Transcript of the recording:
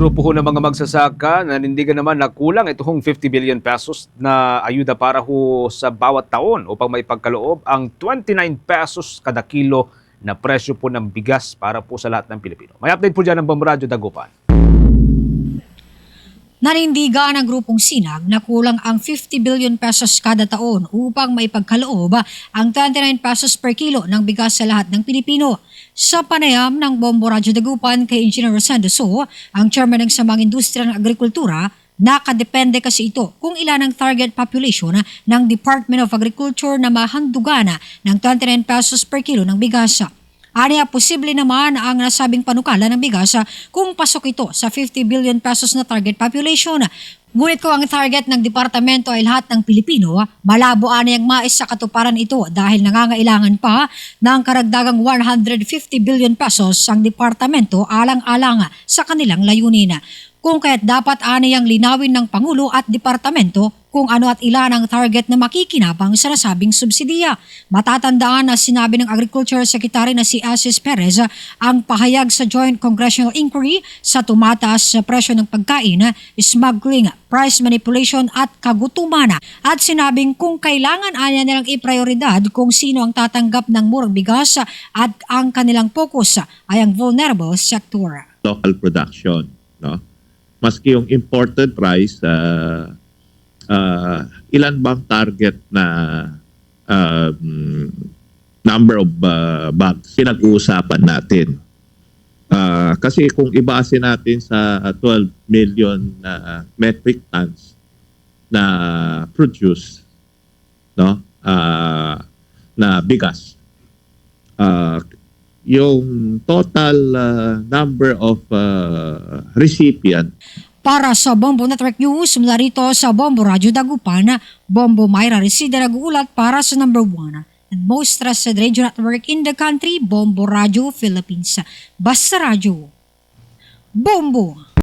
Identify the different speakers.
Speaker 1: grupo ho ng mga magsasaka nanindigan naman na kulang ito hong 50 billion pesos na ayuda para ho sa bawat taon upang may pagkaloob ang 29 pesos kada kilo na presyo po ng bigas para po sa lahat ng Pilipino. May update po dyan ng Bamradyo Dagupan.
Speaker 2: Nanindigan ng grupong Sinag na kulang ang 50 billion pesos kada taon upang maipagkaloob ang 29 pesos per kilo ng bigas sa lahat ng Pilipino. Sa panayam ng Bombo Radyo Dagupan kay Engineer Rosendo ang chairman ng Samang Industriya ng Agrikultura, nakadepende kasi ito kung ilan ang target population ng Department of Agriculture na mahandugan ng 29 pesos per kilo ng bigas. Aniya, posible naman ang nasabing panukala ng bigas kung pasok ito sa 50 billion pesos na target population. Ngunit kung ang target ng departamento ay lahat ng Pilipino, malabo aniyang mais sa katuparan ito dahil nangangailangan pa ng karagdagang 150 billion pesos ang departamento alang-alang sa kanilang layunin. Kung kaya't dapat aniyang linawin ng Pangulo at Departamento kung ano at ilan ang target na makikinabang sa nasabing subsidiya. Matatandaan na sinabi ng Agriculture Secretary na si Asis Perez ang pahayag sa Joint Congressional Inquiry sa tumataas sa presyo ng pagkain, smuggling, price manipulation at kagutuman. At sinabing kung kailangan anya nilang iprioridad kung sino ang tatanggap ng murang bigas at ang kanilang focus ay ang vulnerable sector.
Speaker 3: local production, no? Maski yung imported rice, uh, uh, ilan bang target na um, number of uh, bags pinag-uusapan natin? Uh, kasi kung ibase natin sa 12 million na metric tons na produce, no? Uh, na bigas, uh, yung total uh, number of uh, recipient
Speaker 2: Para sa Bombo Network News, mula rito sa Bombo Radio Dagupan, Bombo Myra Resida naguulat para sa number one and most trusted radio network in the country, Bombo Radio Philippines. Basta Radio. Bombo!